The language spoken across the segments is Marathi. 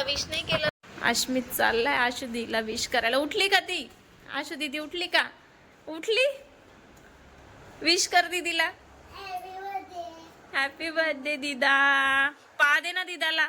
तिला विश नाही केलं? आश्मित चाललाय आशुदीला विश करायला. उठली का ती? आशु दीदी उठली का? उठली? विश कर दीदीला. Happy birthday happy birthday Dida. पा दे ना दीदाला.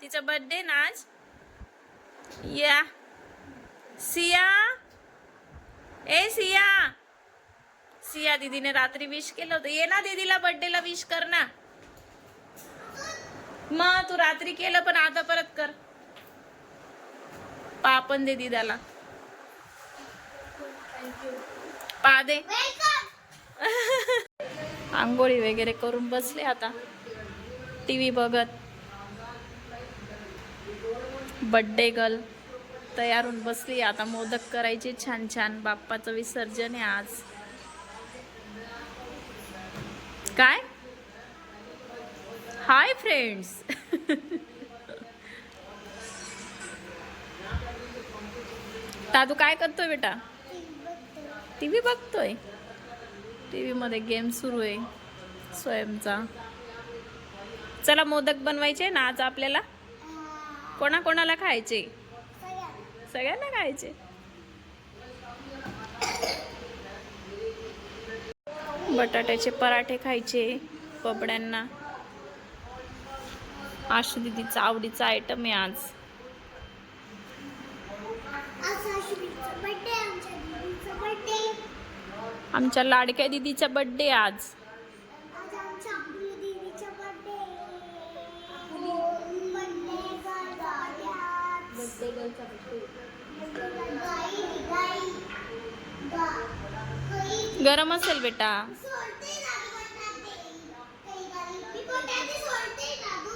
तिचा बर्थडे ना आज? या. सिया. ए सिया. सिया दीदीने रात्री विश केलं होतं. ये ना दीदीला बर्थडेला विश कर ना. मग तू रात्री केलं पण आता परत कर. पा पण दे दिदाला. पा दे. आंघोळी वगैरे करून बसले आता. टी व्ही बघत. बड्डे गर्ल तयार होऊन बसली आता मोदक करायचे छान छान. बाप्पाचं विसर्जन आहे आज. काय? हाय फ्रेंड्स दादू काय करतोय बेटा? टी व्ही बघतोय. टी व्हीमध्ये गेम सुरू आहे स्वयंचा. चला मोदक बनवायचे ना आज आपल्याला? कोणाकोणाला खायचे? सगळ्यांना खायचे. बटाट्याचे पराठे खायचे कपड्यांना आशू दिदीचा आवडीचा आयटम आहे आज. आमच्या दीदीचा बर्थडे आमच्या लाडक्या दिदीचा बड्डे आज. गरम असेल बेटा सोडते ना बटाटे काही गाई मी बटाटे सोडते ना तू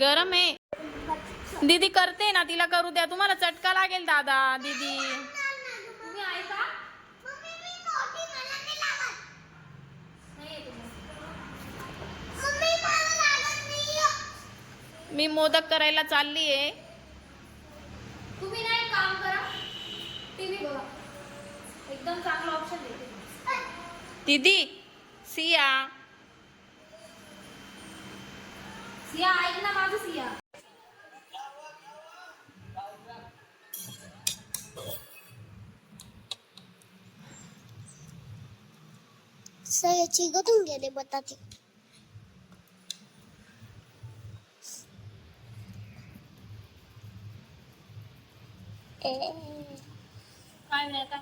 गरम आहे. दीदी करते ना तिला करू द्या. तुम्हाला चटका लागेल दादा दीदी. मी मोठी मला नाही लागत. मम्मी मला लागत नाही मी मोदक करायला चालली आहे. तुम्ही ना एक काम करा. टीव्ही बघा. एकदम चांगला ऑप्शन आहे. दीदी सिया सिया ऐक ना माझं सिया सयाची गतून गेले बटाटे काय नाही काय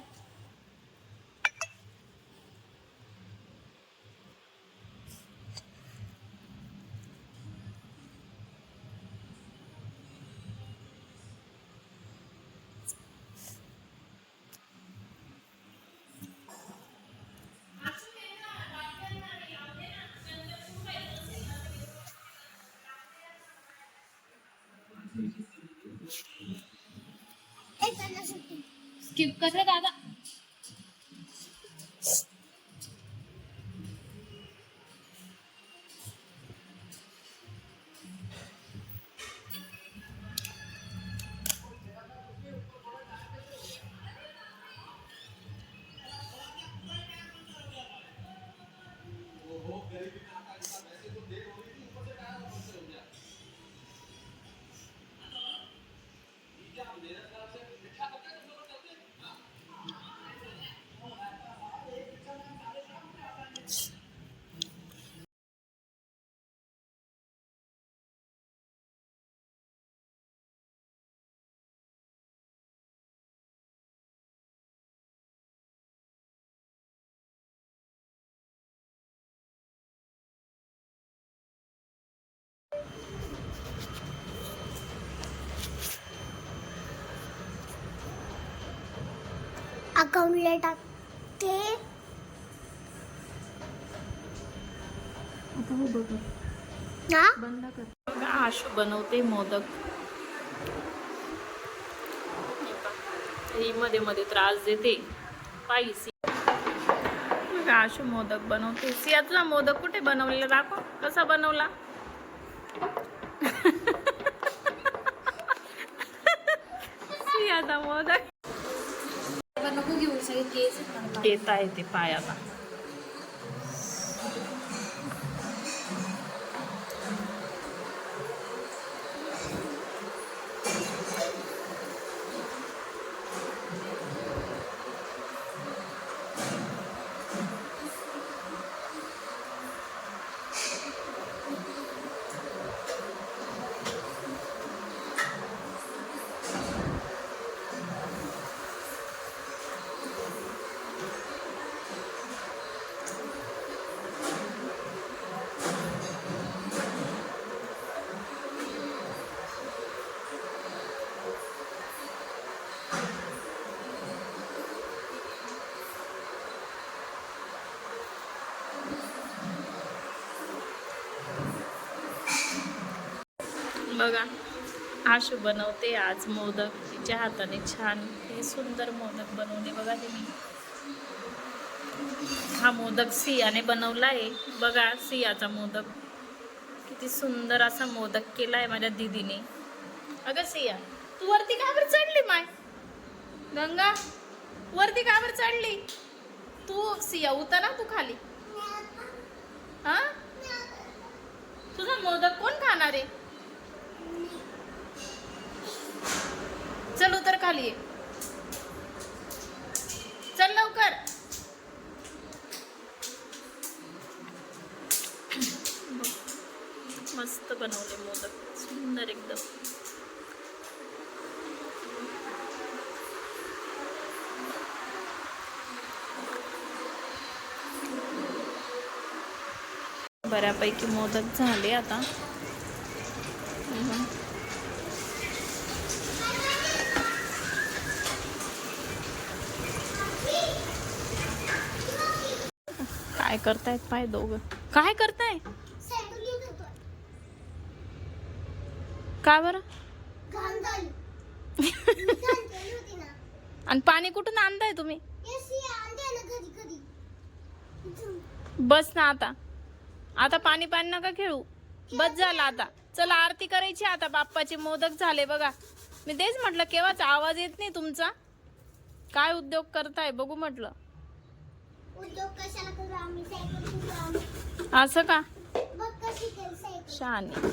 स्किप कर दादा. अकाउंटला टाकते. ना बघा. आशू बनवते मोदक. ही मध्ये मध्ये त्रास देते. बघा आशू मोदक बनवते. सिया तुझा मोदक कुठे बनवलेला दाखव. कसा बनवला? सियाचा मोदक. सगळे केस. येत आहे ते पायाला बघा. आशू बनवते आज मोदक. तिच्या हाताने छान हे सुंदर मोदक बनवले बघा तुम्ही. हा मोदक सियाने बनवला आहे बघा सियाचा मोदक. किती सुंदर असा मोदक केला आहे माझ्या दीदीने. अगं सिया तू वरती का बरं चढली माय? गंगा वरती का बरं चढली? तू सिया उतर ना तू खाली. हा? तुझा मोदक कोण खाणार आहे? चल उतर खाली. ये. चल लवकर. मस्त बनवले मोदक. सुंदर एकदम. बऱ्यापैकी मोदक झाले आता. करतायत पाय दोघं? काय करताय? का बरं? आणि पाणी कुठून आणताय तुम्ही? बस ना आता. आता पाणी पाणी नका खेळू. बस झालं आता. चला आरती करायची आता. बाप्पाचे मोदक झाले बघा. मी तेच म्हटलं केव्हाच आवाज येत नाही तुमचा? काय उद्योग करताय? बघू म्हटलं. उद्योग कशाला करू आम्ही? सायकल आम्ही. असं का? बघ कशी केली सायकल. छान. आहे.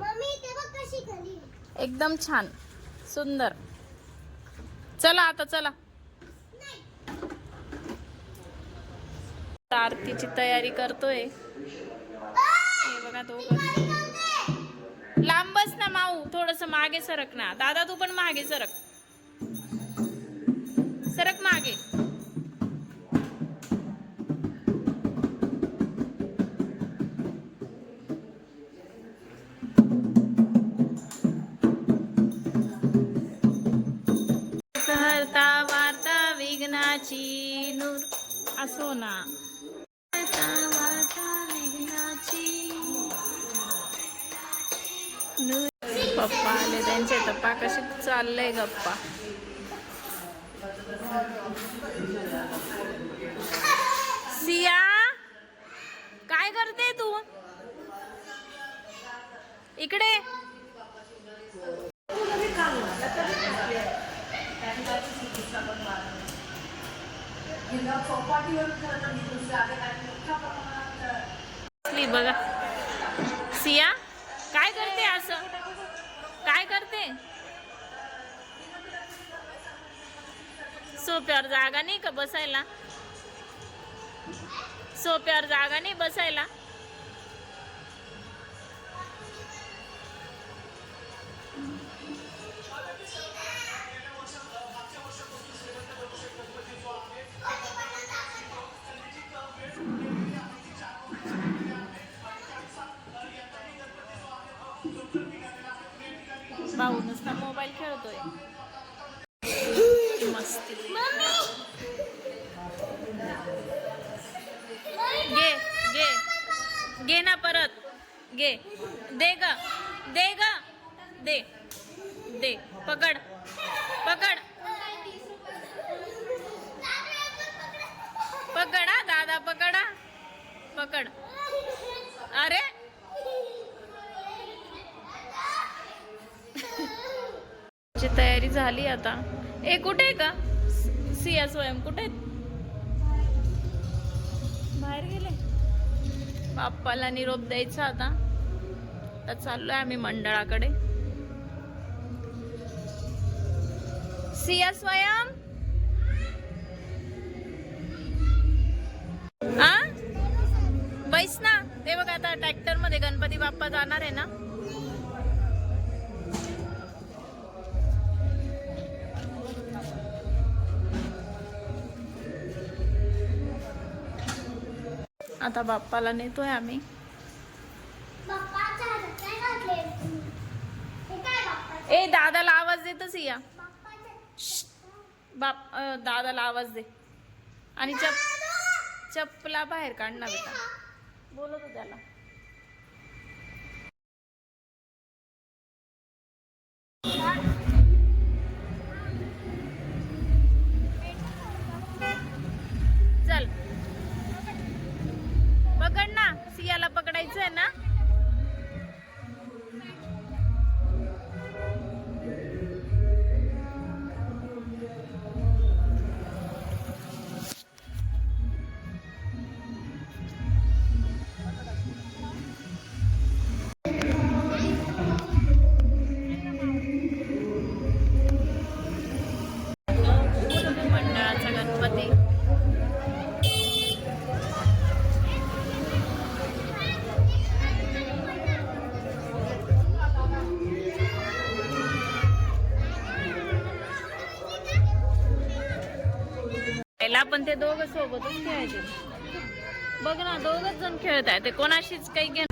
मम्मी ते बघ कशी केली. एकदम छान. सुंदर. चला आता चला. आरतीची तयारी करतोय. हे बघा दोघं. लांबच ना माऊ थोडस मागे सरक ना. दादा तू पण मागे सरक. सरक मागे. विघ्नाची नूर असो ना. पप्पा आले त्यांचे टप्पा कसे चाललंय गप्पा. सिया काय करते तू? इकडे. असली बघा. सिया काय करते असं? काय करते? सोप्यावर जागा नाही का बसायला? सोप्यावर जागा नाही बसायला? दे ग. दे ग. दे. दे. पकड. पकड. पकडा दादा पकडा. पकड. अरे. ची तयारी झाली आता. ए कुठे आहे का सिया स्वयं कुठे आहेत? बाहेर गेले. बाप्पाला निरोप द्यायचा आता. तर चाललोय आम्ही मंडळाकडे. सिया स्वयं? हा बैस ना. ते बघ आता ट्रॅक्टरमध्ये गणपती बाप्पा जाणार आहे ना. आता बाप्पाला नेतोय आम्ही बाप्पाच्या हातात काय घातले हे काय बाप्पाचं ए दादाला आवाज देतच या बाप दादाला आवाज दे. आणि चप चपला बाहेर काढ ना बेटा. बोलत त्याला. चल. पकड ना सियाला पकडायचं आहे ना. पण ते दोघं सोबतच खेळायचे. बघ ना दोघच जण खेळत आहे ते कोणाशीच काही घेणं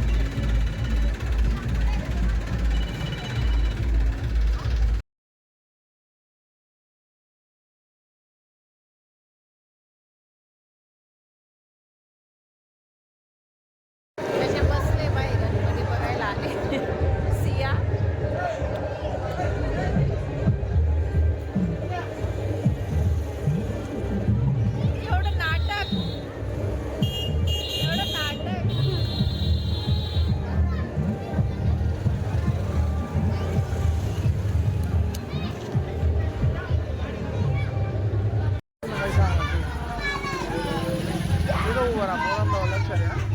Yeah.